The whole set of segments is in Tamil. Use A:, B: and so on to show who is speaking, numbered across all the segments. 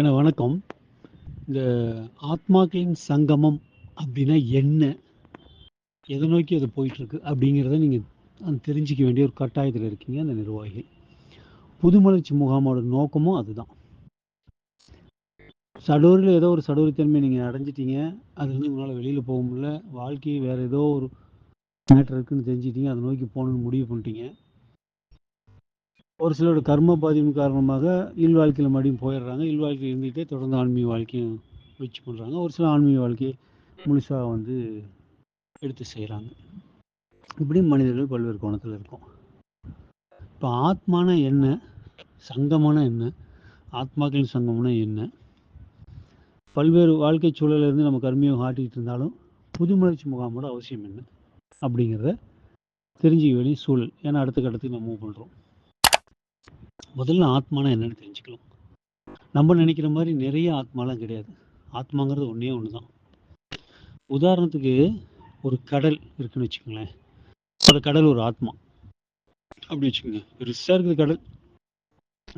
A: என வணக்கம் இந்த ஆத்மாக்களின் சங்கமம் அப்படின்னா என்ன எதை நோக்கி அது போயிட்டுருக்கு அப்படிங்கிறத நீங்கள் தெரிஞ்சிக்க வேண்டிய ஒரு கட்டாயத்தில் இருக்கீங்க அந்த நிர்வாகிகள் புதுமலர்ச்சி முகாமோட நோக்கமும் அதுதான் சடூரில் ஏதோ ஒரு சடூரித்தன்மை நீங்கள் அடைஞ்சிட்டீங்க அதுலேருந்து உங்களால் வெளியில் போக முடியல வாழ்க்கையை வேறு ஏதோ ஒரு மேட்டர் இருக்குன்னு தெரிஞ்சிட்டீங்க அதை நோக்கி போகணுன்னு முடிவு பண்ணிட்டீங்க ஒரு சிலரோட கர்ம பாதியின் காரணமாக இல்வாழ்க்கையில் மறுபடியும் போயிடுறாங்க இல்வாழ்க்கையில் இருந்துகிட்டே தொடர்ந்து ஆன்மீக வாழ்க்கையும் முயற்சி பண்ணுறாங்க ஒரு சில ஆன்மீக வாழ்க்கையை முழுசாக வந்து எடுத்து செய்கிறாங்க இப்படியும் மனிதர்கள் பல்வேறு கோணத்தில் இருக்கும் இப்போ ஆத்மானா என்ன சங்கமான என்ன ஆத்மாக்களின் சங்கம்னா என்ன பல்வேறு வாழ்க்கை சூழலிருந்து நம்ம கர்மியம் ஆட்டிக்கிட்டு இருந்தாலும் புதுமலர்ச்சி முகாமோட அவசியம் என்ன அப்படிங்கிறத தெரிஞ்சுக்க வேண்டிய சூழல் ஏன்னா அடுத்த கட்டத்துக்கு நம்ம மூவ் பண்ணுறோம் முதல்ல ஆத்மானா என்னென்னு தெரிஞ்சுக்கலாம் நம்ம நினைக்கிற மாதிரி நிறைய ஆத்மாலாம் கிடையாது ஆத்மாங்கிறது ஒன்றே ஒன்று தான் உதாரணத்துக்கு ஒரு கடல் இருக்குன்னு வச்சுக்கோங்களேன் அந்த கடல் ஒரு ஆத்மா அப்படி வச்சுக்கோங்க பெருசாக இருக்குது கடல்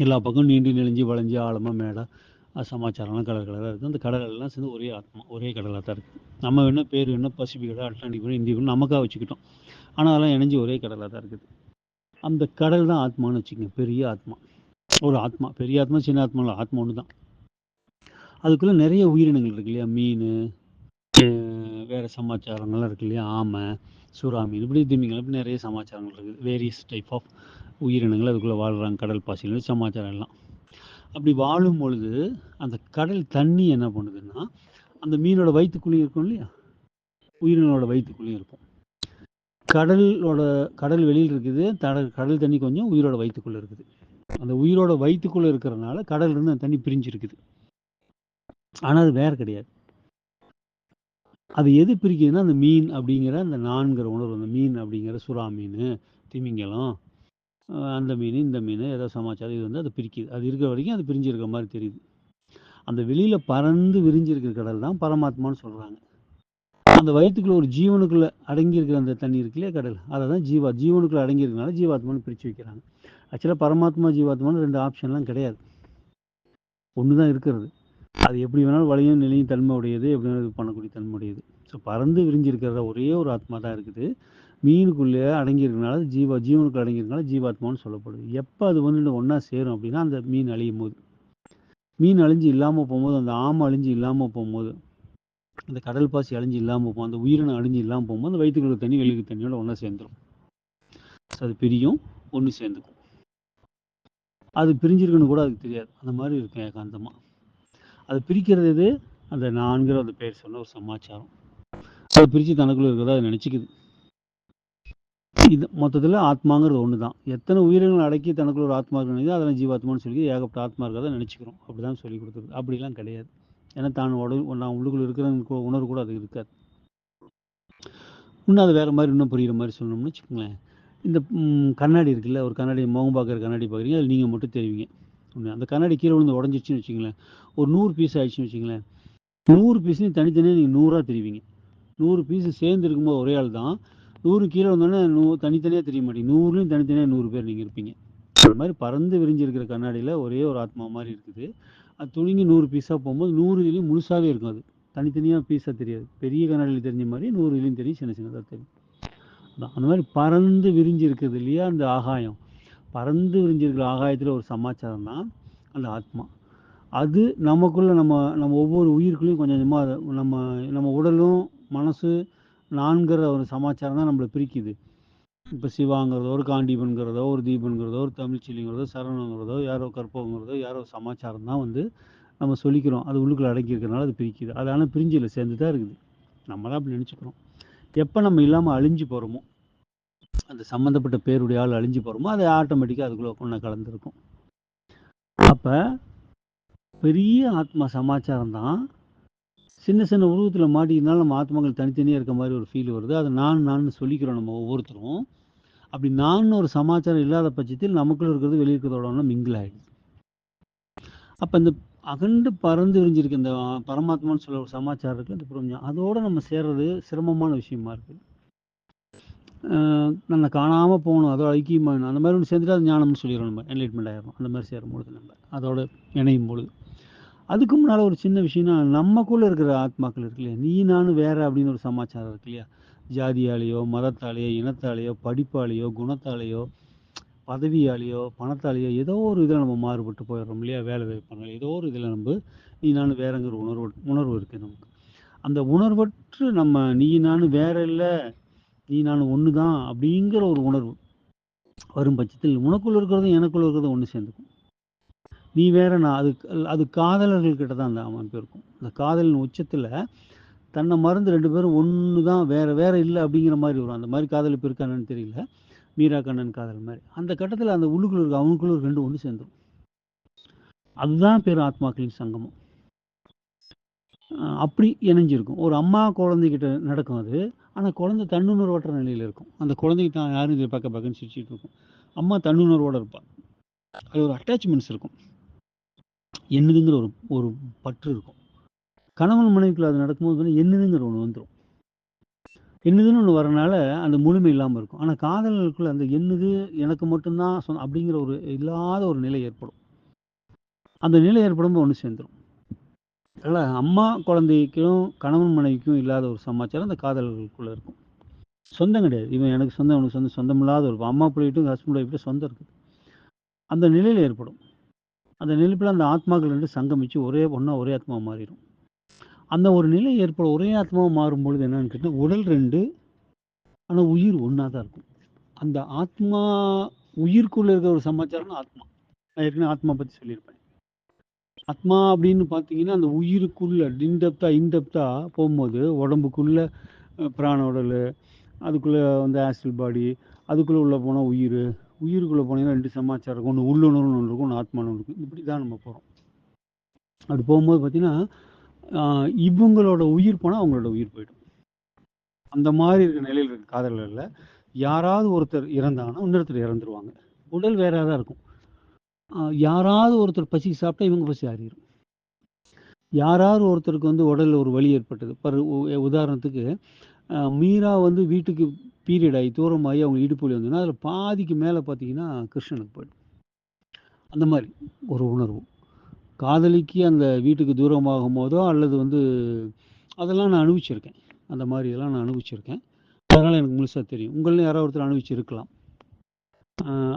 A: எல்லா பக்கம் நீண்டு நெளிஞ்சு வளைஞ்சு ஆழமாக மேடாக சமாச்சாரம்லாம் கடல் கடலாக இருக்குது அந்த கடல் எல்லாம் சேர்ந்து ஒரே ஆத்மா ஒரே கடலாக தான் இருக்குது நம்ம வேணால் பேர் வேணால் பசிபிக் கடல் அட்லாண்டிக் கடல் இந்திய கடல் நமக்காக வச்சுக்கிட்டோம் ஆனால் அதெல்லாம் இணைஞ்சு ஒரே கடலாக தான் இருக்குது அந்த கடல் தான் ஆத்மான்னு வச்சுக்கோங்க பெரிய ஆத்மா ஒரு ஆத்மா பெரிய ஆத்மா சின்ன இல்லை ஆத்மா ஒன்று தான் அதுக்குள்ளே நிறைய உயிரினங்கள் இருக்கு இல்லையா மீன் வேறு சமாச்சாரங்கள்லாம் இருக்கு இல்லையா ஆமை சுறா மீன் இப்படி திமிங்கள் இப்படி நிறைய சமாச்சாரங்கள் இருக்குது வேரியஸ் டைப் ஆஃப் உயிரினங்கள் அதுக்குள்ளே வாழ்கிறாங்க கடல் பாசிகள் சமாச்சாரம் எல்லாம் அப்படி வாழும் பொழுது அந்த கடல் தண்ணி என்ன பண்ணுதுன்னா அந்த மீனோட வயிற்றுக்குள்ளேயும் இருக்கும் இல்லையா உயிரினங்களோட வயிற்றுக்குள்ளேயும் இருக்கும் கடலோட கடல் வெளியில் இருக்குது தட கடல் தண்ணி கொஞ்சம் உயிரோட வயிற்றுக்குள்ளே இருக்குது அந்த உயிரோட வயிற்றுக்குள்ளே இருக்கிறனால கடல்லேருந்து அந்த தண்ணி பிரிஞ்சிருக்குது ஆனால் அது வேறு கிடையாது அது எது பிரிக்குதுன்னா அந்த மீன் அப்படிங்கிற அந்த நான்கிற உணர்வு அந்த மீன் அப்படிங்கிற சுறா மீன் திமிங்கலம் அந்த மீன் இந்த மீன் ஏதோ சமாச்சாரம் இது வந்து அது பிரிக்குது அது இருக்கிற வரைக்கும் அது பிரிஞ்சிருக்கிற மாதிரி தெரியுது அந்த வெளியில் பறந்து விரிஞ்சிருக்கிற கடல் தான் பரமாத்மான்னு சொல்கிறாங்க அந்த வயிற்றுக்குள்ளே ஒரு ஜீவனுக்குள்ளே அடங்கியிருக்கிற அந்த தண்ணி இருக்குல்லையே கடல் அதை தான் ஜீவா ஜீவனுக்குள்ள அடங்கியிருக்கனால ஜீவாத்மான்னு பிரித்து வைக்கிறாங்க ஆக்சுவலாக பரமாத்மா ஜீவாத்மான்னு ரெண்டு ஆப்ஷன்லாம் கிடையாது ஒன்று தான் இருக்கிறது அது எப்படி வேணாலும் வளையும் நிலையும் தன்மை உடையது எப்படி வேணாலும் பண்ணக்கூடிய தன்மை உடையது ஸோ பறந்து விரிஞ்சிருக்கிறத ஒரே ஒரு ஆத்மா தான் இருக்குது மீனுக்குள்ளே அடங்கியிருக்கனால ஜீவா ஜீவனுக்கு அடங்கியிருக்கனால ஜீவாத்மான்னு சொல்லப்படுது எப்போ அது வந்து ஒன்றா சேரும் அப்படின்னா அந்த மீன் அழியும் போது மீன் அழிஞ்சு இல்லாமல் போகும்போது அந்த ஆமை அழிஞ்சு இல்லாமல் போகும்போது அந்த கடல் பாசி அழிஞ்சு இல்லாமல் போகும் அந்த உயிரினம் அழிஞ்சு இல்லாமல் போகும்போது அந்த வயிற்றுக்கிழக்கு தண்ணி வெளிக்கு தண்ணியோட ஒன்றா சேர்ந்துடும் அது பிரியும் ஒன்று சேர்ந்துக்கும் அது பிரிஞ்சிருக்குன்னு கூட அதுக்கு தெரியாது அந்த மாதிரி இருக்கும் ஏகாந்தமாக அது பிரிக்கிறது இது அந்த நான்கிற அந்த பேர் சொன்ன ஒரு சமாச்சாரம் அது பிரித்து தனக்குள்ளே இருக்கிறதா அது நினச்சிக்குது இது மொத்தத்தில் ஆத்மாங்கிறது ஒன்று தான் எத்தனை உயிரினங்கள் அடக்கி தனக்குள்ள ஒரு ஆத்மா இருக்கிறது அதெல்லாம் ஜீவாத்மான்னு சொல்லி ஏகப்பட்ட ஆத்மா இருக்கிறதா நினச்சிக்கிறோம் அப்படி தான் சொல்லி கொடுத்துருக்கு அப்படிலாம் கிடையாது ஏன்னா தான் உடல் நான் உள்ளுக்குள்ள இருக்கிற உணர்வு கூட அது இருக்காது இன்னும் அது வேறு மாதிரி இன்னும் புரிகிற மாதிரி சொல்லணும்னு வச்சுக்கோங்களேன் இந்த கண்ணாடி இருக்குல்ல ஒரு கண்ணாடி முகம் பார்க்குற கண்ணாடி பார்க்குறீங்க அது நீங்கள் மட்டும் தெரிவிங்க ஒன்று அந்த கண்ணாடி கீழே விழுந்து உடஞ்சிடுச்சின்னு வச்சுங்களேன் ஒரு நூறு பீஸ் ஆயிடுச்சுன்னு வச்சுங்களேன் நூறு பீஸ்லையும் தனித்தனியாக நீங்கள் நூறாக தெரிவிங்க நூறு பீஸ் சேர்ந்து இருக்கும்போது ஒரே ஆள் தான் நூறு கீழே வந்தோடனே நூ தனித்தனியாக தெரிய மாட்டேங்க நூறுலையும் தனித்தனியாக நூறு பேர் நீங்கள் இருப்பீங்க அது மாதிரி பறந்து விரிஞ்சிருக்கிற கண்ணாடியில் ஒரே ஒரு ஆத்மா மாதிரி இருக்குது அது துணிங்கி நூறு பீஸாக போகும்போது நூறு இலையும் முழுசாகவே இருக்கும் அது தனித்தனியாக பீஸாக தெரியாது பெரிய கண்ணாடியில் தெரிஞ்ச மாதிரி நூறு இலையும் தெரியும் சின்ன சின்னதாக தெரியும் அந்த மாதிரி பறந்து விரிஞ்சு இருக்குது இல்லையா அந்த ஆகாயம் பறந்து விரிஞ்சிருக்கிற ஆகாயத்தில் ஒரு சமாச்சாரம் தான் அந்த ஆத்மா அது நமக்குள்ளே நம்ம நம்ம ஒவ்வொரு உயிருக்குள்ளேயும் கொஞ்சம் கொஞ்சமாக நம்ம நம்ம உடலும் மனசு நான்கிற ஒரு சமாச்சாரம் தான் நம்மளை பிரிக்குது இப்போ சிவாங்கிறதோ ஒரு காண்டீபன்கிறதோ ஒரு தீபன்கிறதோ ஒரு தமிழ்ச்சிலிங்கிறதோ சரணங்கிறதோ யாரோ கற்பகங்கிறதோ யாரோ சமாச்சாரம் தான் வந்து நம்ம சொல்லிக்கிறோம் அது உள்ளுக்குள்ள அடக்கி இருக்கிறனால அது பிரிக்குது அது ஆனால் பிரிஞ்சில் சேர்ந்து தான் இருக்குது நம்ம தான் அப்படி நினச்சிக்கிறோம் எப்போ நம்ம இல்லாமல் அழிஞ்சு போகிறோமோ அந்த சம்மந்தப்பட்ட பேருடைய ஆள் அழிஞ்சு போகிறோமோ அது ஆட்டோமேட்டிக்காக அதுக்குள்ளே ஒன்று கலந்துருக்கும் அப்போ பெரிய ஆத்மா சமாச்சாரம் தான் சின்ன சின்ன உருவத்தில் மாட்டிக்கிறதுனால நம்ம ஆத்மாக்கள் தனித்தனியாக இருக்க மாதிரி ஒரு ஃபீல் வருது அது நான் நான் சொல்லிக்கிறோம் நம்ம ஒவ்வொருத்தரும் அப்படி நான் ஒரு சமாச்சாரம் இல்லாத பட்சத்தில் நமக்குள்ள இருக்கிறது வெளியிருக்கிறதோட மிங்கிள் ஆகிடுது அப்போ இந்த அகண்டு பறந்து விரிஞ்சிருக்க இந்த பரமாத்மான்னு சொல்ல ஒரு சமாச்சாரம் இருக்குது அந்த பிரபஞ்சம் அதோடு நம்ம சேர்றது சிரமமான விஷயமா இருக்குது நம்ம காணாமல் போகணும் அதோட ஐக்கியமாக அந்த மாதிரி ஒன்று சேர்ந்துட்டு அது ஞானம்னு சொல்லிடுறோம் நம்ம என்லைட்மெண்ட் ஆகிடும் அந்த மாதிரி சேரும் பொழுது நம்ம அதோட இணையும் பொழுது அதுக்கு முன்னால் ஒரு சின்ன விஷயம்னா நம்மக்குள்ளே இருக்கிற ஆத்மாக்கள் இருக்கு இல்லையா நீ நானும் வேறு அப்படின்னு ஒரு சமாச்சாரம் இருக்கு இல்லையா ஜாதியாலேயோ மதத்தாலேயோ இனத்தாலேயோ படிப்பாலேயோ குணத்தாலேயோ பதவியாலேயோ பணத்தாலேயோ ஏதோ ஒரு இதில் நம்ம மாறுபட்டு போயிடுறோம் இல்லையா வேலை வாய்ப்பாங்க ஏதோ ஒரு இதில் நம்ம நீ நானும் வேறங்கிற உணர்வு உணர்வு இருக்குது நமக்கு அந்த உணர்வற்று நம்ம நீ நானும் வேற இல்லை நீ நானும் ஒன்று தான் அப்படிங்கிற ஒரு உணர்வு வரும் பட்சத்தில் உனக்குள்ளே இருக்கிறதும் எனக்குள்ளே இருக்கிறதும் ஒன்று சேர்ந்துக்கும் நீ வேற நான் அது அது காதலர்கள்கிட்ட தான் அந்த அமைப்பு இருக்கும் அந்த காதலின் உச்சத்தில் தன்னை மறந்து ரெண்டு பேரும் ஒன்று தான் வேற வேறு இல்லை அப்படிங்கிற மாதிரி வரும் அந்த மாதிரி காதல் இப்போ இருக்கானு தெரியல மீரா கண்ணன் காதல் மாதிரி அந்த கட்டத்தில் அந்த உள்ளுக்குள்ள இருக்கு அவனுக்குள்ள ரெண்டு ஒன்று சேர்ந்துடும் அதுதான் பேர் ஆத்மாக்களின் சங்கமம் அப்படி இணைஞ்சிருக்கும் ஒரு அம்மா குழந்தைகிட்ட நடக்கும் அது ஆனால் குழந்தை தன்னுணர்வற்ற நிலையில் இருக்கும் அந்த குழந்தைகிட்ட தான் யாரும் இதை பக்க பார்க்கன்னு சிரிச்சிட்டு இருக்கும் அம்மா தன்னுணர்வோடு இருப்பாள் அது ஒரு அட்டாச்மெண்ட்ஸ் இருக்கும் என்னதுங்கிற ஒரு ஒரு பற்று இருக்கும் கணவன் மனைவிக்குள்ள அது நடக்கும்போது என்னதுங்கிற ஒன்று வந்துடும் என்னதுன்னு ஒன்று வரனால அந்த முழுமை இல்லாமல் இருக்கும் ஆனால் காதலர்களுக்குள்ள அந்த என்னது எனக்கு மட்டும்தான் சொன்ன அப்படிங்கிற ஒரு இல்லாத ஒரு நிலை ஏற்படும் அந்த நிலை ஏற்படும்போது ஒன்று சேர்ந்துடும் அதனால் அம்மா குழந்தைக்கும் கணவன் மனைவிக்கும் இல்லாத ஒரு சமாச்சாரம் அந்த காதல்களுக்குள்ளே இருக்கும் சொந்தம் கிடையாது இவன் எனக்கு சொந்தம் சொந்த சொந்தம் சொந்தமில்லாத ஒரு அம்மா பிள்ளைகிட்டும் ஹஸ்பண்ட் ஒய்ஃப்ட்டு சொந்தம் இருக்குது அந்த நிலையில் ஏற்படும் அந்த நிலப்பில் அந்த ஆத்மாக்கள் ரெண்டு சங்கமித்து ஒரே ஒன்றா ஒரே ஆத்மா மாறிடும் அந்த ஒரு நிலை ஏற்பட ஒரே ஆத்மாவை மாறும் பொழுது என்னன்னு கேட்டால் உடல் ரெண்டு ஆனால் உயிர் ஒன்றா தான் இருக்கும் அந்த ஆத்மா உயிருக்குள்ளே இருக்கிற ஒரு சமாச்சாரம்னா ஆத்மா நான் ஏற்கனவே ஆத்மா பற்றி சொல்லியிருப்பேன் ஆத்மா அப்படின்னு பார்த்தீங்கன்னா அந்த உயிருக்குள்ளே இன்டெப்தா இன்டப்தா போகும்போது உடம்புக்குள்ளே பிராண உடல் அதுக்குள்ளே வந்து ஆசிட் பாடி அதுக்குள்ளே உள்ளே போனால் உயிர் உயிருக்குள்ளே போனீங்கன்னா ரெண்டு சமாச்சாரம் இருக்கும் ஒன்று உள்ளுணர்வு ஒன்று இருக்கும் ஒன்று ஆத்மானு இருக்கும் இப்படி தான் நம்ம போகிறோம் அப்படி போகும்போது பார்த்தீங்கன்னா இவங்களோட உயிர் போனால் அவங்களோட உயிர் போயிடும் அந்த மாதிரி இருக்கிற நிலையில் இருக்க காதலர்களில் யாராவது ஒருத்தர் இறந்தாங்கன்னா இன்னொருத்தர் இறந்துருவாங்க உடல் வேறாக தான் இருக்கும் யாராவது ஒருத்தர் பசி சாப்பிட்டா இவங்க பசி ஆறிடும் யாராவது ஒருத்தருக்கு வந்து உடலில் ஒரு வலி ஏற்பட்டது பர் உதாரணத்துக்கு மீரா வந்து வீட்டுக்கு பீரியட் ஆகி தூரமாகி அவங்க இடுப்புலி வந்ததுன்னா அதில் பாதிக்கு மேலே பார்த்தீங்கன்னா கிருஷ்ணனுக்கு போய்டும் அந்த மாதிரி ஒரு உணர்வு காதலிக்கு அந்த வீட்டுக்கு தூரமாகும் போதோ அல்லது வந்து அதெல்லாம் நான் அனுபவிச்சிருக்கேன் அந்த மாதிரி இதெல்லாம் நான் அனுபவிச்சிருக்கேன் அதனால் எனக்கு முழுசாக தெரியும் உங்களில் யாராவது ஒருத்தர் அனுபவிச்சிருக்கலாம்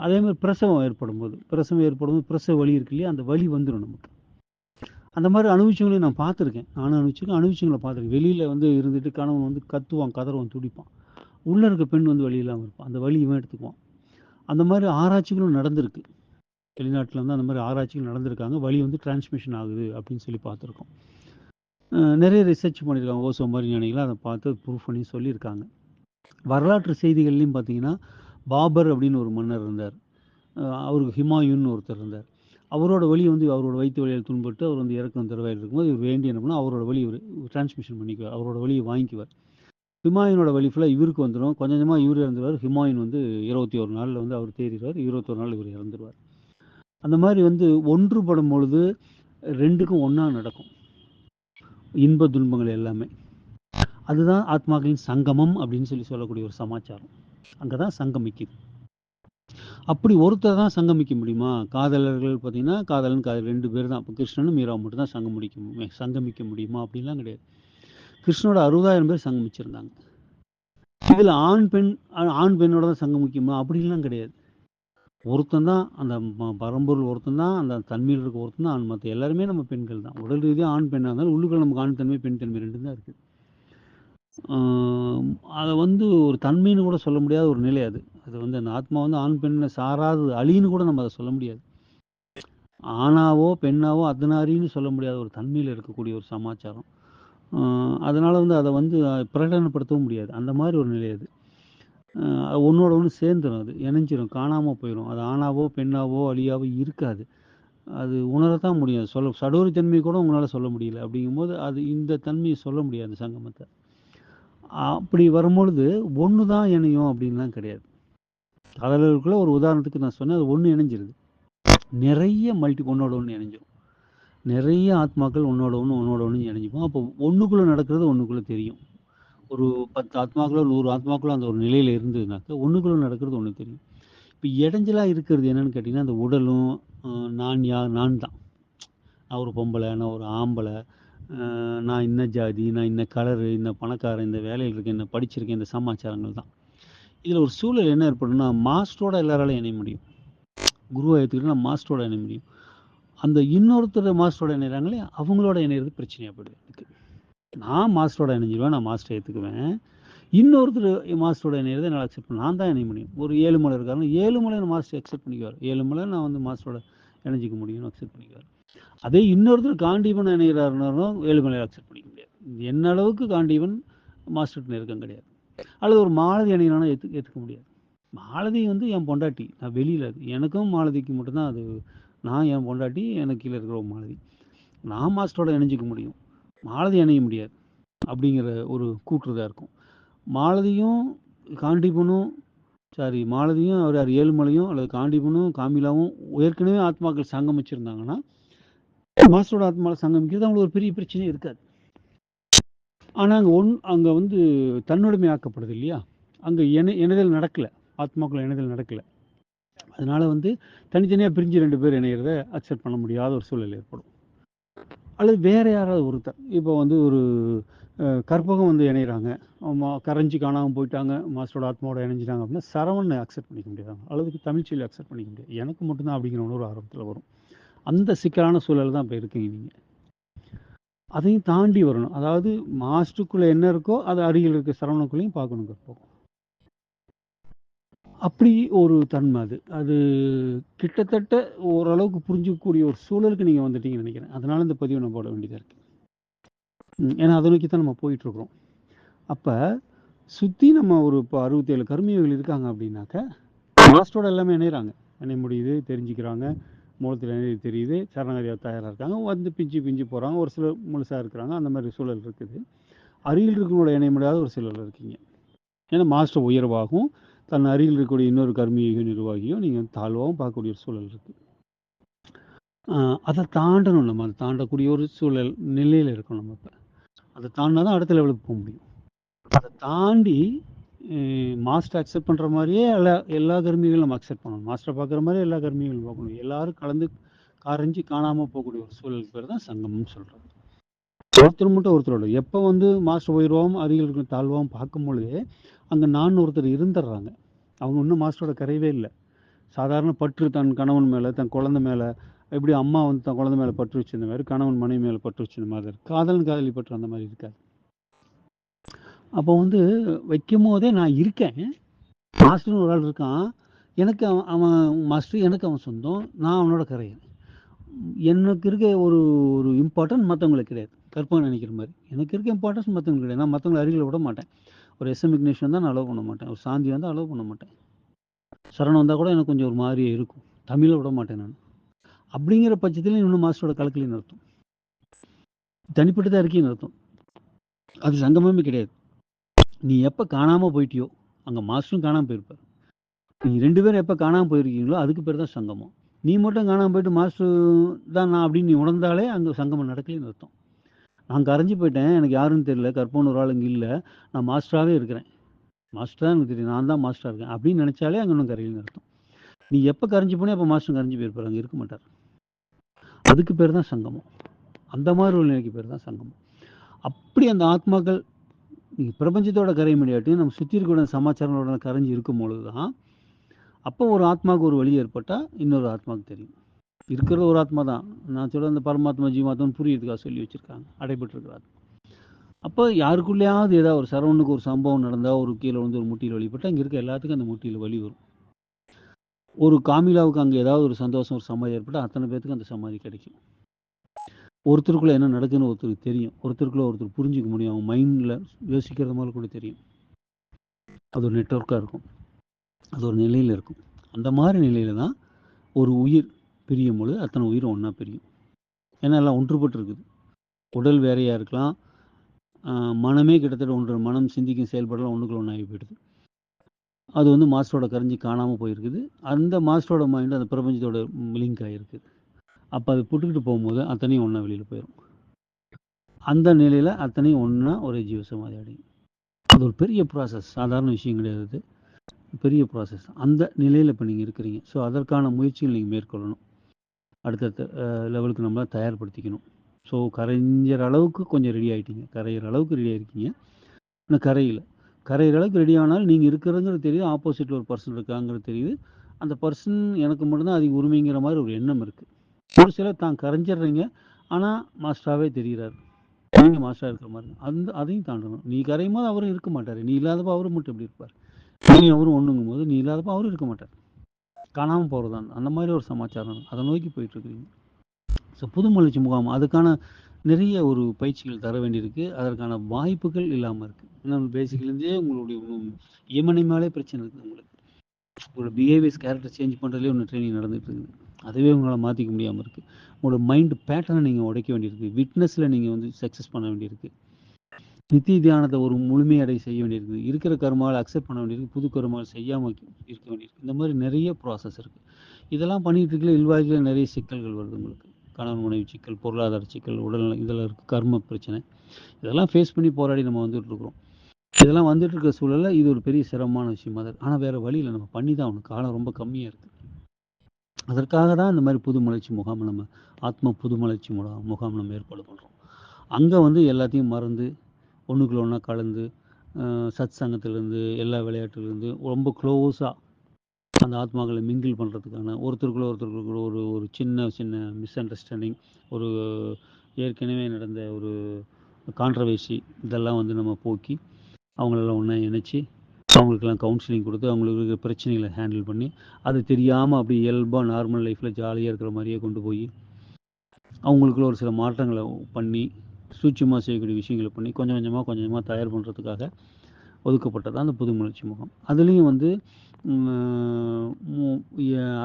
A: அதே மாதிரி பிரசவம் ஏற்படும் போது பிரசவம் ஏற்படும் போது பிரசவ வழி இருக்கு இல்லையா அந்த வழி வந்துடும் நமக்கு அந்த மாதிரி அனுபவிச்சவங்களையும் நான் பார்த்துருக்கேன் நானும் அனுபவிச்சிருக்கேன் அனுபவிச்சவங்கள பார்த்துருக்கேன் வெளியில் வந்து இருந்துட்டு கணவன் வந்து கத்துவான் கதறவான் துடிப்பான் உள்ளே இருக்க பெண் வந்து வழியெல்லாம் இருப்பான் அந்த வழியுமே எடுத்துக்குவான் அந்த மாதிரி ஆராய்ச்சிகளும் நடந்திருக்கு வெளிநாட்டில் வந்து அந்த மாதிரி ஆராய்ச்சிகள் நடந்திருக்காங்க வழி வந்து டிரான்ஸ்மிஷன் ஆகுது அப்படின்னு சொல்லி பார்த்துருக்கோம் நிறைய ரிசர்ச் பண்ணியிருக்காங்க ஓசோ மாதிரி ஞானிகளாக அதை பார்த்து ப்ரூஃப் பண்ணி சொல்லியிருக்காங்க வரலாற்று செய்திகள்லையும் பார்த்தீங்கன்னா பாபர் அப்படின்னு ஒரு மன்னர் இருந்தார் அவருக்கு ஹிமாயுன்னு ஒருத்தர் இருந்தார் அவரோட வழி வந்து அவரோட வைத்திய வழியில் துன்பட்டு அவர் வந்து இறக்கம் தருவாயில் இருக்கும்போது இவர் வேண்டிய என்ன பண்ணால் அவரோட வழி இவர் டிரான்ஸ்மிஷன் பண்ணிக்குவார் அவரோட வழியை வாங்கிக்குவார் ஹிமாயினோட வழி ஃபுல்லாக இவருக்கு வந்துடும் கொஞ்சம் கொஞ்சமாக இவர் இறந்துருவார் ஹிமாயின் வந்து இருபத்தி ஒரு நாளில் வந்து அவர் தேறிடுவார் இருபத்தொரு நாள் இவர் இறந்துருவார் அந்த மாதிரி வந்து ஒன்றுபடும் பொழுது ரெண்டுக்கும் ஒன்றா நடக்கும் இன்ப துன்பங்கள் எல்லாமே அதுதான் ஆத்மாக்களின் சங்கமம் அப்படின்னு சொல்லி சொல்லக்கூடிய ஒரு சமாச்சாரம் அங்கே தான் சங்கமிக்குது அப்படி ஒருத்தர் தான் சங்கமிக்க முடியுமா காதலர்கள் பார்த்தீங்கன்னா காதலன் காதல் ரெண்டு பேர் தான் இப்போ கிருஷ்ணனும் மீரா மட்டும் தான் சங்கம் முடிக்க சங்கமிக்க முடியுமா அப்படிலாம் கிடையாது கிருஷ்ணனோட அறுபதாயிரம் பேர் சங்கமிச்சிருந்தாங்க இதில் ஆண் பெண் ஆண் பெண்ணோட தான் முக்கியமா அப்படின்லாம் கிடையாது ஒருத்தன் தான் அந்த பரம்பொருள் ஒருத்தன் தான் அந்த தன்மையில் இருக்க ஒருத்தன் தான் ஆண் மற்ற எல்லாருமே நம்ம பெண்கள் தான் உடல் ரீதியாக ஆண் பெண்ணாக இருந்தாலும் உள்ளுக்குள்ள நமக்கு ஆண் தன்மை பெண் தன்மை ரெண்டு தான் இருக்குது அதை வந்து ஒரு தன்மைன்னு கூட சொல்ல முடியாத ஒரு நிலை அது அது வந்து அந்த ஆத்மா வந்து ஆண் பெண்ணை சாராது அழின்னு கூட நம்ம அதை சொல்ல முடியாது ஆணாவோ பெண்ணாவோ அதனாரின்னு சொல்ல முடியாத ஒரு தன்மையில் இருக்கக்கூடிய ஒரு சமாச்சாரம் அதனால் வந்து அதை வந்து பிரகடனப்படுத்தவும் முடியாது அந்த மாதிரி ஒரு நிலை அது ஒன்றோட ஒன்று சேர்ந்துடும் அது இணைஞ்சிரும் காணாமல் போயிடும் அது ஆணாவோ பெண்ணாவோ அழியாவோ இருக்காது அது உணரத்தான் முடியாது சொல்ல சடோரி தன்மை கூட உங்களால் சொல்ல முடியல அப்படிங்கும்போது அது இந்த தன்மையை சொல்ல முடியாது சங்கமத்தை அப்படி வரும்பொழுது ஒன்று தான் இணையும் அப்படின்லாம் கிடையாது கடலூருக்குள்ளே ஒரு உதாரணத்துக்கு நான் சொன்னேன் அது ஒன்று இணைஞ்சிருது நிறைய மல்டி ஒன்றோட ஒன்று இணைஞ்சிரும் நிறைய ஆத்மாக்கள் ஒன்றோட ஒன்று ஒன்றோட ஒன்று இணைஞ்சிப்போம் அப்போ ஒன்றுக்குள்ளே நடக்கிறது ஒன்றுக்குள்ளே தெரியும் ஒரு பத்து ஆத்மாக்களோ நூறு ஆத்மாக்களோ அந்த ஒரு நிலையில் இருந்ததுனாக்க ஒன்றுக்குள்ளே நடக்கிறது ஒன்று தெரியும் இப்போ இடைஞ்சலாக இருக்கிறது என்னென்னு கேட்டிங்கன்னா அந்த உடலும் நான் யார் நான் தான் நான் ஒரு பொம்பளை நான் ஒரு ஆம்பளை நான் இன்ன ஜாதி நான் இன்ன கலரு இந்த பணக்காரன் இந்த வேலையில் இருக்கேன் இந்த படிச்சிருக்கேன் இந்த சமாச்சாரங்கள் தான் இதில் ஒரு சூழல் என்ன ஏற்படும்னா மாஸ்டரோட எல்லாராலையும் இணைய முடியும் குருவாக ஏற்றுக்கிட்டு நான் மாஸ்டரோட இணைய முடியும் அந்த இன்னொருத்தர் மாஸ்டரோட இணைகிறாங்களே அவங்களோட இணையிறது பிரச்சனையாக போயிடுது எனக்கு நான் மாஸ்டரோட இணைஞ்சிருவேன் நான் மாஸ்டரை ஏற்றுக்குவேன் இன்னொருத்தர் மாஸ்டரோட இணையிறது என்னால் அக்செப்ட் பண்ண நான் தான் இணைய முடியும் ஒரு ஏழு மலை இருக்காருன்னா ஏழு மலை மாஸ்டர் அக்செப்ட் பண்ணிக்குவார் ஏழு மலை நான் வந்து மாஸ்டரோட இணைஞ்சிக்க முடியும்னு அக்செப்ட் பண்ணிக்குவார் அதே இன்னொருத்தர் காண்டீபன் இணைகிறாருன்னா ஏழுமலையில் அக்செப்ட் பண்ணிக்க முடியாது என்ன அளவுக்கு காண்டிவன் மாஸ்டர் நெருக்கம் கிடையாது அல்லது ஒரு மாலதி அணிகிறானா ஏற்று ஏற்றுக்க முடியாது மாலதி வந்து என் பொண்டாட்டி நான் வெளியில் இருக்கு எனக்கும் மாலதிக்கு மட்டும்தான் அது நான் என் பொண்டாட்டி எனக்கு கீழே இருக்கிற ஒரு மாலதி நான் மாஸ்டரோட இணைஞ்சிக்க முடியும் மாலதி அணைய முடியாது அப்படிங்கிற ஒரு கூற்றுதாக இருக்கும் மாலதியும் காண்டிபனும் சாரி மாலதியும் அவர் யார் ஏழுமலையும் அல்லது காண்டிபனும் காமிலாவும் ஏற்கனவே ஆத்மாக்கள் சங்கமிச்சிருந்தாங்கன்னா மாசோட சங்கம் சங்கமிக்கிறது அவங்களுக்கு ஒரு பெரிய பிரச்சனையே இருக்காது ஆனால் அங்கே ஒன் அங்கே வந்து தன்னுடைமை ஆக்கப்படுது இல்லையா அங்கே என இணைதல் நடக்கலை ஆத்மாக்குள்ள இணைதல் நடக்கலை அதனால் வந்து தனித்தனியாக பிரிஞ்சு ரெண்டு பேர் இணையிறத அக்செப்ட் பண்ண முடியாத ஒரு சூழல் ஏற்படும் அல்லது வேறு யாராவது ஒருத்தர் இப்போ வந்து ஒரு கற்பகம் வந்து இணையிறாங்க கரைஞ்சி காணாமல் போயிட்டாங்க மாஸ்டரோட ஆத்மாவோட இணைஞ்சிட்டாங்க அப்படின்னா சரவணை அக்செப்ட் பண்ணிக்க முடியாது அளவுக்கு தமிழ்ச்சியில் அக்செப்ட் பண்ணிக்க முடியாது எனக்கு மட்டும்தான் அப்படிங்கிற ஒரு ஆரம்பத்தில் வரும் அந்த சிக்கலான சூழல் தான் இப்போ இருக்கீங்க நீங்கள் அதையும் தாண்டி வரணும் அதாவது மாஸ்டருக்குள்ளே என்ன இருக்கோ அது அருகில் இருக்க சரவணக்குள்ளேயும் பார்க்கணும் கற்போம் அப்படி ஒரு தன்மை அது அது கிட்டத்தட்ட ஓரளவுக்கு புரிஞ்சிக்கக்கூடிய ஒரு சூழலுக்கு நீங்கள் வந்துட்டீங்கன்னு நினைக்கிறேன் அதனால இந்த பதிவு போட வேண்டியதாக இருக்கு ஏன்னா அதை நோக்கி தான் நம்ம போயிட்டுருக்குறோம் அப்போ சுற்றி நம்ம ஒரு இப்போ அறுபத்தேழு கருமியர்கள் இருக்காங்க அப்படின்னாக்க மாஸ்டரோட எல்லாமே இணையிறாங்க இணைய முடியுது தெரிஞ்சுக்கிறாங்க மூலத்தில் நிறைய தெரியுது சரணடைய தயாராக இருக்காங்க வந்து பிஞ்சு பிஞ்சு போகிறாங்க ஒரு சிலர் முழுசாக இருக்கிறாங்க அந்த மாதிரி சூழல் இருக்குது அருகில் இருக்கவங்களோட இணைய முடியாத ஒரு சூழல் இருக்கீங்க ஏன்னா மாஸ்டர் உயர்வாகவும் தன் அருகில் இருக்கக்கூடிய இன்னொரு கர்மியோ நிர்வாகியும் நீங்கள் தாழ்வாகவும் பார்க்கக்கூடிய ஒரு சூழல் இருக்குது அதை தாண்டணும் நம்ம அதை தாண்டக்கூடிய ஒரு சூழல் நிலையில் இருக்கணும் நம்ம இப்போ அதை தாண்டினா தான் அடுத்த லெவலுக்கு போக முடியும் அதை தாண்டி மாஸ்டர் அக்செப்ட் பண்ணுற மாதிரியே எல்லா எல்லா கருமிகளும் நம்ம அக்செப்ட் பண்ணணும் மாஸ்டரை பார்க்குற மாதிரி எல்லா கருமிகளும் பார்க்கணும் எல்லாரும் கலந்து கரைஞ்சி காணாமல் போகக்கூடிய ஒரு சூழலுக்கு பேர் தான் சங்கம்னு சொல்கிறது ஒருத்தர் மட்டும் ஒருத்தரோட எப்போ வந்து மாஸ்டர் உயர்வாகவும் அருகில் தாழ்வாகவும் பார்க்கும் பொழுது அங்கே நான் ஒருத்தர் இருந்துடுறாங்க அவங்க இன்னும் மாஸ்டரோட கரையவே இல்லை சாதாரண பற்று தன் கணவன் மேலே தன் குழந்தை மேலே எப்படி அம்மா வந்து தன் குழந்தை மேலே பற்று வச்சிருந்த மாதிரி கணவன் மனைவி மேலே பற்று வச்சிருந்த மாதிரி காதலன் காதலி பற்று அந்த மாதிரி இருக்காது அப்போ வந்து வைக்கும் போதே நான் இருக்கேன் மாஸ்டர்னு ஒரு ஆள் இருக்கான் எனக்கு அவன் அவன் மாஸ்டர் எனக்கு அவன் சொந்தம் நான் அவனோட கரையன் எனக்கு இருக்க ஒரு ஒரு இம்பார்ட்டன்ட் மற்றவங்களுக்கு கிடையாது கற்பனை நினைக்கிற மாதிரி எனக்கு இருக்க இம்பார்ட்டன்ஸ் மற்றவங்களுக்கு கிடையாது நான் மற்றவங்களை அருகில் விட மாட்டேன் ஒரு எஸ்எம் இக்னேஷன் தான் நான் அலோவ் பண்ண மாட்டேன் ஒரு சாந்தி வந்து அலோவ் பண்ண மாட்டேன் சரணம் வந்தால் கூட எனக்கு கொஞ்சம் ஒரு மாதிரியே இருக்கும் தமிழை விட மாட்டேன் நான் அப்படிங்கிற பட்சத்தில் இன்னொன்று மாஸ்டரோட கலக்கலையும் நடத்தும் தனிப்பட்டதாக இருக்கையும் இருக்கேன்னு அர்த்தம் அது சங்கமே கிடையாது நீ எப்போ காணாமல் போயிட்டியோ அங்கே மாஸ்டரும் காணாமல் போயிருப்பார் நீ ரெண்டு பேரும் எப்போ காணாமல் போயிருக்கீங்களோ அதுக்கு பேர் தான் சங்கமம் நீ மட்டும் காணாமல் போயிட்டு மாஸ்டர் தான் நான் அப்படின்னு நீ உணர்ந்தாலே அங்கே சங்கமம் நடக்கலன்னு அர்த்தம் நான் கரைஞ்சி போயிட்டேன் எனக்கு யாருன்னு தெரியல கற்போன் ஒரு ஆள் இங்கே இல்லை நான் மாஸ்டராகவே இருக்கிறேன் மாஸ்டராக எனக்கு தெரியும் நான் தான் மாஸ்டராக இருக்கேன் அப்படின்னு நினச்சாலே அங்கே ஒன்றும் கரையில்னு அர்த்தம் நீ எப்போ கரைஞ்சி போனே அப்போ மாஸ்டர் கரைஞ்சி போயிருப்பார் அங்கே இருக்க மாட்டார் அதுக்கு பேர் தான் சங்கமம் அந்த மாதிரி ஒரு நிலைக்கு பேர் தான் சங்கமம் அப்படி அந்த ஆத்மாக்கள் நீங்கள் பிரபஞ்சத்தோட கரைய முடியாட்டியும் நம்ம சுற்றி இருக்கிற சமாச்சாரங்களோட கரைஞ்சி இருக்கும் பொழுது தான் அப்போ ஒரு ஆத்மாவுக்கு ஒரு வழி ஏற்பட்டால் இன்னொரு ஆத்மாவுக்கு தெரியும் இருக்கிறது ஒரு ஆத்மா தான் நான் சொல்ல அந்த பரமாத்மா ஜீவாத்மான்னு புரியுறதுக்காக சொல்லி வச்சுருக்காங்க அடைபட்டிருக்கிற ஆத்மா அப்போ யாருக்குள்ளேயாவது ஏதாவது ஒரு சரவணுக்கு ஒரு சம்பவம் நடந்தால் ஒரு கீழே வந்து ஒரு முட்டியில் வழிபட்டால் இங்கே இருக்க எல்லாத்துக்கும் அந்த முட்டியில் வழி வரும் ஒரு காமிலாவுக்கு அங்கே ஏதாவது ஒரு சந்தோஷம் ஒரு சமாதி ஏற்பட்டால் அத்தனை பேர்த்துக்கு அந்த சமாதி கிடைக்கும் ஒருத்தருக்குள்ளே என்ன நடக்குதுன்னு ஒருத்தருக்கு தெரியும் ஒருத்தருக்குள்ளே ஒருத்தர் புரிஞ்சிக்க முடியும் அவங்க மைண்டில் யோசிக்கிறது மாதிரி கூட தெரியும் அது ஒரு நெட்ஒர்க்காக இருக்கும் அது ஒரு நிலையில் இருக்கும் அந்த மாதிரி நிலையில் தான் ஒரு உயிர் பிரியும் பொழுது அத்தனை உயிரும் ஒன்றா பிரியும் ஏன்னா எல்லாம் ஒன்றுபட்டு இருக்குது உடல் வேறையாக இருக்கலாம் மனமே கிட்டத்தட்ட ஒன்று மனம் சிந்திக்கும் செயல்படலாம் ஒன்றுக்குள்ள ஒன்றாகி போயிடுது அது வந்து மாஸ்டரோட கரைஞ்சி காணாமல் போயிருக்குது அந்த மாஸ்டரோட மைண்டு அந்த பிரபஞ்சத்தோட லிங்க் ஆகிருக்குது அப்போ அது புட்டுக்கிட்டு போகும்போது அத்தனையும் ஒன்றா வெளியில் போயிடும் அந்த நிலையில் அத்தனையும் ஒன்றா ஒரே ஜீவசமாதி அடையும் அது ஒரு பெரிய ப்ராசஸ் சாதாரண விஷயம் கிடையாது பெரிய ப்ராசஸ் அந்த நிலையில் இப்போ நீங்கள் இருக்கிறீங்க ஸோ அதற்கான முயற்சிகள் நீங்கள் மேற்கொள்ளணும் அடுத்தடுத்த லெவலுக்கு நம்மளை தயார்படுத்திக்கணும் ஸோ கரைஞ்சிற அளவுக்கு கொஞ்சம் ரெடி ஆகிட்டீங்க கரையிற அளவுக்கு ரெடி ஆகிருக்கீங்க ஆனால் கரையில் கரையிற அளவுக்கு ரெடி ஆனால் நீங்கள் இருக்கிறதுங்கிறது தெரியுது ஆப்போசிட்டில் ஒரு பர்சன் இருக்காங்கிறது தெரியுது அந்த பர்சன் எனக்கு மட்டும்தான் அதிக உரிமைங்கிற மாதிரி ஒரு எண்ணம் இருக்குது ஒரு சிலர் தான் கரைஞ்சிடுறீங்க ஆனால் மாஸ்டராகவே தெரிகிறார் நீங்கள் மாஸ்டராக இருக்கிற மாதிரி அந்த அதையும் தாண்டணும் நீ கரையும் போது அவரும் இருக்க மாட்டார் நீ இல்லாதப்போ அவரும் மட்டும் எப்படி இருப்பார் நீ அவரும் ஒன்றுங்கும் போது நீ இல்லாதப்போ அவரும் இருக்க மாட்டார் காணாமல் தான் அந்த மாதிரி ஒரு சமாச்சாரம் அதை நோக்கி போயிட்டுருக்குறீங்க ஸோ புதுமலர்ச்சி முகாம் அதுக்கான நிறைய ஒரு பயிற்சிகள் தர வேண்டியிருக்கு அதற்கான வாய்ப்புகள் இல்லாமல் இருக்குது ஏன்னா பேசிக்லேருந்தே உங்களுடைய இயமனை மேலே பிரச்சனை இருக்குது உங்களுக்கு உங்களோட பிஹேவியர்ஸ் கேரக்டர் சேஞ்ச் பண்ணுறதுலேயே ஒன்று ட்ரைனிங் நடந்துகிட்டு இருக்குது அதுவே உங்களால் மாற்றிக்க முடியாமல் இருக்குது உங்களோட மைண்டு பேட்டர்னை நீங்கள் உடைக்க வேண்டியிருக்கு விட்னஸில் நீங்கள் வந்து சக்ஸஸ் பண்ண வேண்டியிருக்கு நித்தி தியானத்தை ஒரு முழுமையடை செய்ய வேண்டியிருக்கு இருக்கிற கருமாவில் அக்செப்ட் பண்ண வேண்டியிருக்கு புது கருமாவில் செய்யாமல் இருக்க வேண்டியிருக்கு இந்த மாதிரி நிறைய ப்ராசஸ் இருக்குது இதெல்லாம் பண்ணிகிட்டு இருக்கல இல்வாழ்க்கையில் நிறைய சிக்கல்கள் வருது உங்களுக்கு கணவன் மனைவி சிக்கல் பொருளாதார சிக்கல் உடல்நலம் இதில் இருக்க கர்ம பிரச்சனை இதெல்லாம் ஃபேஸ் பண்ணி போராடி நம்ம வந்துட்டுருக்குறோம் இருக்கிறோம் இதெல்லாம் வந்துட்டு இருக்கிற சூழலில் இது ஒரு பெரிய சிரமமான விஷயமா தான் ஆனால் வேறு வழியில் நம்ம பண்ணி தான் ஆகணும் காலம் ரொம்ப கம்மியாக இருக்குது அதற்காக தான் இந்த மாதிரி புது மலர்ச்சி முகாம் நம்ம ஆத்ம புது மலர்ச்சி முகாம் முகாம் நம்ம ஏற்பாடு பண்ணுறோம் அங்கே வந்து எல்லாத்தையும் மறந்து ஒன்றுக்குள்ள ஒன்றா கலந்து சத் சங்கத்திலேருந்து எல்லா விளையாட்டுலேருந்து ரொம்ப க்ளோஸாக அந்த ஆத்மாக்களை மிங்கிள் பண்ணுறதுக்கான ஒருத்தருக்குள்ள ஒருத்தருக்குள்ள ஒரு ஒரு சின்ன சின்ன மிஸ் அண்டர்ஸ்டாண்டிங் ஒரு ஏற்கனவே நடந்த ஒரு கான்ட்ரவர்சி இதெல்லாம் வந்து நம்ம போக்கி அவங்களெல்லாம் ஒன்றா இணைச்சி அவங்களுக்கெல்லாம் கவுன்சிலிங் கொடுத்து அவங்களுக்கு இருக்கிற பிரச்சனைகளை ஹேண்டில் பண்ணி அது தெரியாமல் அப்படி இயல்பாக நார்மல் லைஃப்பில் ஜாலியாக இருக்கிற மாதிரியே கொண்டு போய் அவங்களுக்குள்ள ஒரு சில மாற்றங்களை பண்ணி சூட்சமாக செய்யக்கூடிய விஷயங்களை பண்ணி கொஞ்சம் கொஞ்சமாக கொஞ்சம் கொஞ்சமாக தயார் பண்ணுறதுக்காக ஒதுக்கப்பட்டது அந்த புது முயற்சி முகம் அதுலேயும் வந்து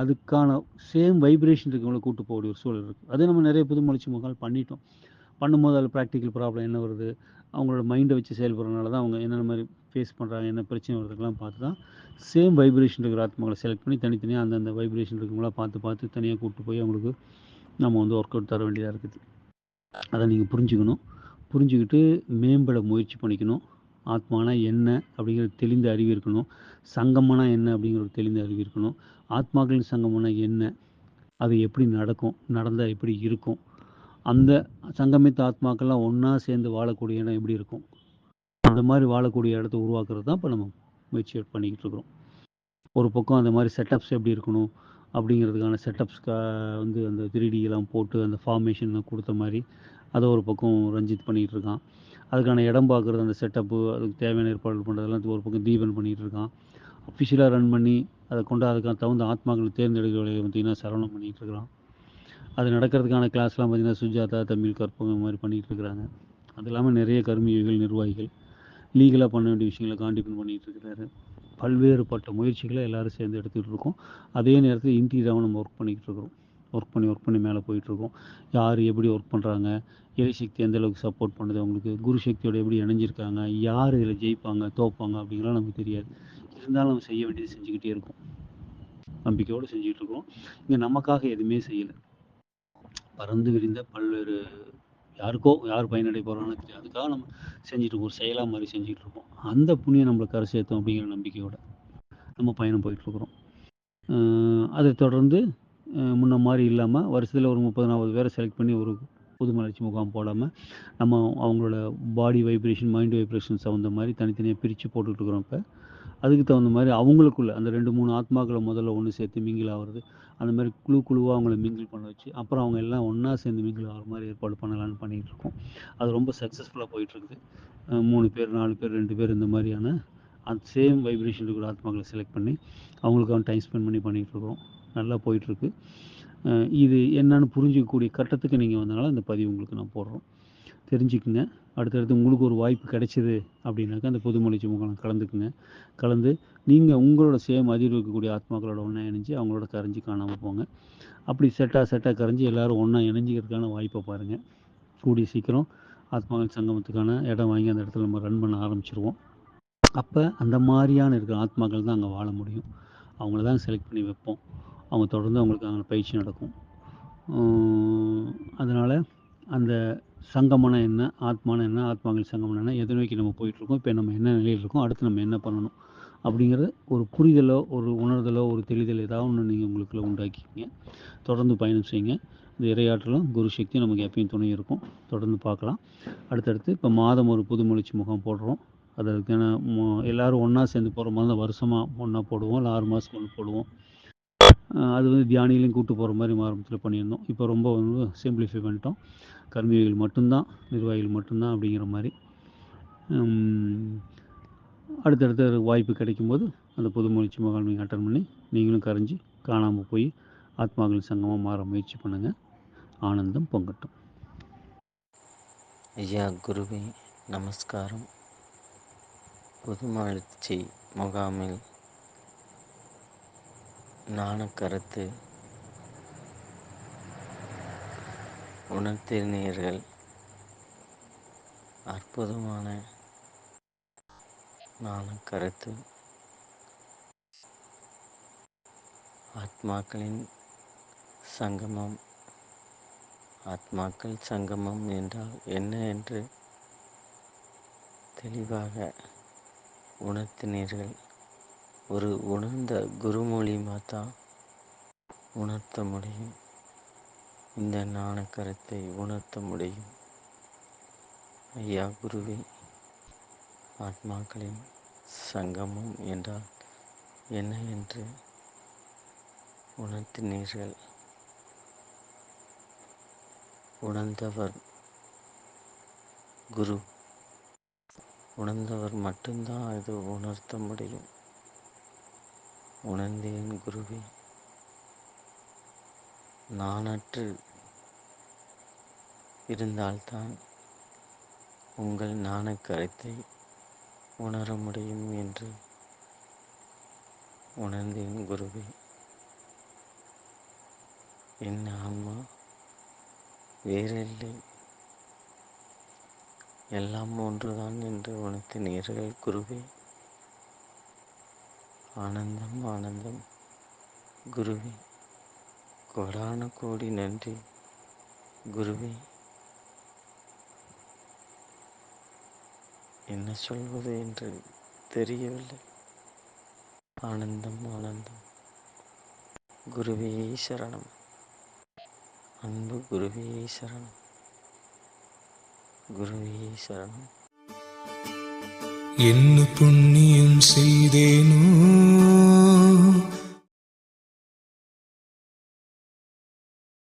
A: அதுக்கான சேம் வைப்ரேஷன் இருக்கவங்கள கூட்டு போகக்கூடிய ஒரு சூழல் இருக்குது அதே நம்ம நிறைய புது முயற்சி முகங்கள் பண்ணிட்டோம் பண்ணும்போது அதில் ப்ராக்டிக்கல் ப்ராப்ளம் என்ன வருது அவங்களோட மைண்டை வச்சு செயல்படுறதுனால தான் அவங்க என்னென்ன மாதிரி ஃபேஸ் பண்ணுறாங்க என்ன பிரச்சனை வருதுக்கெல்லாம் பார்த்து தான் சேம் வைப்ரேஷன் இருக்கிற ஆத்மாக்களை செலக்ட் பண்ணி தனித்தனியாக அந்தந்த வைப்ரேஷன் இருக்கிறவங்களாம் பார்த்து பார்த்து தனியாக கூப்பிட்டு போய் அவங்களுக்கு நம்ம வந்து ஒர்க் அவுட் தர வேண்டியதாக இருக்குது அதை நீங்கள் புரிஞ்சுக்கணும் புரிஞ்சுக்கிட்டு மேம்பட முயற்சி பண்ணிக்கணும் ஆத்மானா என்ன அப்படிங்கிற தெளிந்த அறிவு இருக்கணும் சங்கம்னா என்ன அப்படிங்கிற ஒரு தெளிந்த அறிவு இருக்கணும் ஆத்மாக்களின் சங்கம்னா என்ன அது எப்படி நடக்கும் நடந்தால் எப்படி இருக்கும் அந்த சங்கமித்த ஆத்மாக்கள்லாம் ஒன்றா சேர்ந்து வாழக்கூடிய இடம் எப்படி இருக்கும் அந்த மாதிரி வாழக்கூடிய இடத்த உருவாக்குறது தான் இப்போ நம்ம முயற்சி பண்ணிக்கிட்டு இருக்கிறோம் ஒரு பக்கம் அந்த மாதிரி செட்டப்ஸ் எப்படி இருக்கணும் அப்படிங்கிறதுக்கான செட்டப்ஸ்க்கு வந்து அந்த எல்லாம் போட்டு அந்த ஃபார்மேஷன்லாம் கொடுத்த மாதிரி அதை ஒரு பக்கம் ரஞ்சித் பண்ணிகிட்டு இருக்கான் அதுக்கான இடம் பார்க்குறது அந்த செட்டப்பு அதுக்கு தேவையான ஏற்பாடு பண்ணுறதெல்லாம் ஒரு பக்கம் தீபன் பண்ணிகிட்டு இருக்கான் அஃபிஷியலாக ரன் பண்ணி அதை கொண்டு அதுக்கான தகுந்த ஆத்மாக்களை தேர்ந்தெடுக்க பார்த்திங்கன்னா சரவணம் பண்ணிகிட்டு இருக்கிறான் அது நடக்கிறதுக்கான கிளாஸ்லாம் பார்த்திங்கன்னா சுஜாதா தமிழ் கற்பகம் மாதிரி பண்ணிகிட்டு இருக்கிறாங்க அது இல்லாமல் நிறைய கர்மிகள் நிர்வாகிகள் லீகலாக பண்ண வேண்டிய விஷயங்களை காண்டிபியூட் பண்ணிகிட்டு இருக்கிறாரு பல்வேறுபட்ட முயற்சிகளை எல்லோரும் சேர்ந்து எடுத்துகிட்டு இருக்கோம் அதே நேரத்தில் இன்டீரியாவை நம்ம ஒர்க் பண்ணிக்கிட்டு இருக்கிறோம் ஒர்க் பண்ணி ஒர்க் பண்ணி மேலே போயிட்டுருக்கோம் யார் எப்படி ஒர்க் பண்ணுறாங்க எரிசக்தி எந்த அளவுக்கு சப்போர்ட் பண்ணுது அவங்களுக்கு குரு சக்தியோட எப்படி இணைஞ்சிருக்காங்க யார் இதில் ஜெயிப்பாங்க தோப்பாங்க அப்படிங்கிறலாம் நமக்கு தெரியாது இருந்தாலும் நம்ம செய்ய வேண்டியது செஞ்சுக்கிட்டே இருக்கோம் நம்பிக்கையோடு செஞ்சுக்கிட்டு இருக்கோம் இங்கே நமக்காக எதுவுமே செய்யலை பறந்து விரிந்த பல்வேறு யாருக்கோ யார் பயனடைய போகிறான்னு தெரியும் அதுக்காக நம்ம செஞ்சுட்டு ஒரு செயலாக மாதிரி செஞ்சுட்டு இருக்கோம் அந்த புண்ணியம் நம்மளுக்கு கரை சேர்த்தோம் அப்படிங்கிற நம்பிக்கையோட நம்ம பயணம் போயிட்டுருக்குறோம் அதை தொடர்ந்து முன்ன மாதிரி இல்லாமல் வருஷத்தில் ஒரு முப்பது நாற்பது பேரை செலக்ட் பண்ணி ஒரு புது மலர்ச்சி முகாம் போடாமல் நம்ம அவங்களோட பாடி வைப்ரேஷன் மைண்ட் வைப்ரேஷன் தகுந்த மாதிரி தனித்தனியாக பிரித்து போட்டுக்கிட்டு இருக்கிறோம் இப்போ அதுக்கு தகுந்த மாதிரி அவங்களுக்குள்ள அந்த ரெண்டு மூணு ஆத்மாக்களை முதல்ல ஒன்று சேர்த்து மிங்கில் ஆகிறது அந்த மாதிரி குழு குழுவாக அவங்கள மிங்கிள் பண்ண வச்சு அப்புறம் அவங்க எல்லாம் ஒன்றா சேர்ந்து மிங்கிள் ஆகிற மாதிரி ஏற்பாடு பண்ணலான்னு இருக்கோம் அது ரொம்ப சக்ஸஸ்ஃபுல்லாக போயிட்டுருக்குது மூணு பேர் நாலு பேர் ரெண்டு பேர் இந்த மாதிரியான அந்த சேம் வைப்ரேஷன் இருக்கிற ஆத்மாக்களை செலக்ட் பண்ணி அவங்களுக்காக டைம் ஸ்பெண்ட் பண்ணி பண்ணிகிட்ருக்குறோம் நல்லா போயிட்டுருக்கு இது என்னன்னு புரிஞ்சிக்கக்கூடிய கட்டத்துக்கு நீங்கள் வந்தனால இந்த பதிவு உங்களுக்கு நான் போடுறோம் தெரிஞ்சுக்குங்க அடுத்தடுத்து உங்களுக்கு ஒரு வாய்ப்பு கிடைச்சிது அப்படின்னாக்கா அந்த புதுமொழி சுமங்கலம் கலந்துக்குங்க கலந்து நீங்கள் உங்களோட சேம் அதிர்வு இருக்கக்கூடிய ஆத்மாக்களோட ஒன்றா இணைஞ்சு அவங்களோட கரைஞ்சி காணாமல் போங்க அப்படி செட்டாக செட்டாக கரைஞ்சி எல்லோரும் ஒன்றா இணைஞ்சிக்கிறதுக்கான வாய்ப்பை பாருங்கள் கூடிய சீக்கிரம் ஆத்மாக்கள் சங்கமத்துக்கான இடம் வாங்கி அந்த இடத்துல நம்ம ரன் பண்ண ஆரம்பிச்சிருவோம் அப்போ அந்த மாதிரியான இருக்கிற ஆத்மாக்கள் தான் அங்கே வாழ முடியும் அவங்கள தான் செலக்ட் பண்ணி வைப்போம் அவங்க தொடர்ந்து அவங்களுக்கு அங்கே பயிற்சி நடக்கும் அதனால் அந்த சங்கமனா என்ன ஆத்மானா என்ன ஆத்மாங்கள் சங்கமனா என்ன எதை நோக்கி நம்ம போயிட்டுருக்கோம் இப்போ நம்ம என்ன நிலையில் இருக்கோம் அடுத்து நம்ம என்ன பண்ணணும் அப்படிங்கிறது ஒரு புரிதலோ ஒரு உணர்தலோ ஒரு தெளிதல் ஏதாவது ஒன்று நீங்கள் உங்களுக்குள்ள உண்டாக்கிக்கிங்க தொடர்ந்து பயணம் செய்யுங்க இந்த இரையாற்றலும் குரு சக்தியும் நமக்கு எப்பயும் துணை இருக்கும் தொடர்ந்து பார்க்கலாம் அடுத்தடுத்து இப்போ மாதம் ஒரு புது முயற்சி முகாம் போடுறோம் அதற்கான எல்லோரும் ஒன்றா சேர்ந்து போகிற மாதிரி தான் வருஷமாக ஒன்றா போடுவோம் இல்லை ஆறு மாதம் ஒன்று போடுவோம் அது வந்து தியானிகளையும் கூப்பிட்டு போகிற மாதிரி ஆரம்பத்தில் பண்ணியிருந்தோம் இப்போ ரொம்ப வந்து சிம்பிளிஃபை பண்ணிட்டோம் கர்மிகள் மட்டும்தான் நிர்வாகிகள் மட்டும்தான் அப்படிங்கிற மாதிரி அடுத்தடுத்த வாய்ப்பு கிடைக்கும்போது அந்த பொது முயற்சி முகாமை அட்டன் பண்ணி நீங்களும் கரைஞ்சி காணாமல் போய் ஆத்மாக்கள் சங்கமாக மாற முயற்சி பண்ணுங்கள் ஆனந்தம் பொங்கட்டும்
B: ஐயா குருவே நமஸ்காரம் முயற்சி முகாமில் கருத்து உணர்த்தினீர்கள் அற்புதமான நான கருத்து ஆத்மாக்களின் சங்கமம் ஆத்மாக்கள் சங்கமம் என்றால் என்ன என்று தெளிவாக உணர்த்தினீர்கள் ஒரு உணர்ந்த குருமொழி மாதா உணர்த்த முடியும் இந்த கருத்தை உணர்த்த முடியும் ஐயா குருவே ஆத்மாக்களின் சங்கமம் என்றால் என்ன என்று உணர்த்தினீர்கள் உணர்ந்தவர் குரு உணர்ந்தவர் மட்டும்தான் அது உணர்த்த முடியும் உணர்ந்தேன் குருவே நாணற்று இருந்தால்தான் உங்கள் நாணக்கரத்தை உணர முடியும் என்று உணர்ந்தேன் குருவே என் ஆன்மா வேறில்லை எல்லாம் ஒன்றுதான் என்று நேர்கள் குருவே ஆனந்தம் ஆனந்தம் குருவே கோடான கோடி நன்றி குருவே என்ன சொல்வது என்று தெரியவில்லை ஆனந்தம் ஆனந்தம் குருவியை சரணம் அன்பு குருவியை சரணம் குருவியை சரணம் என்ன புண்ணியம் செய்தேனோ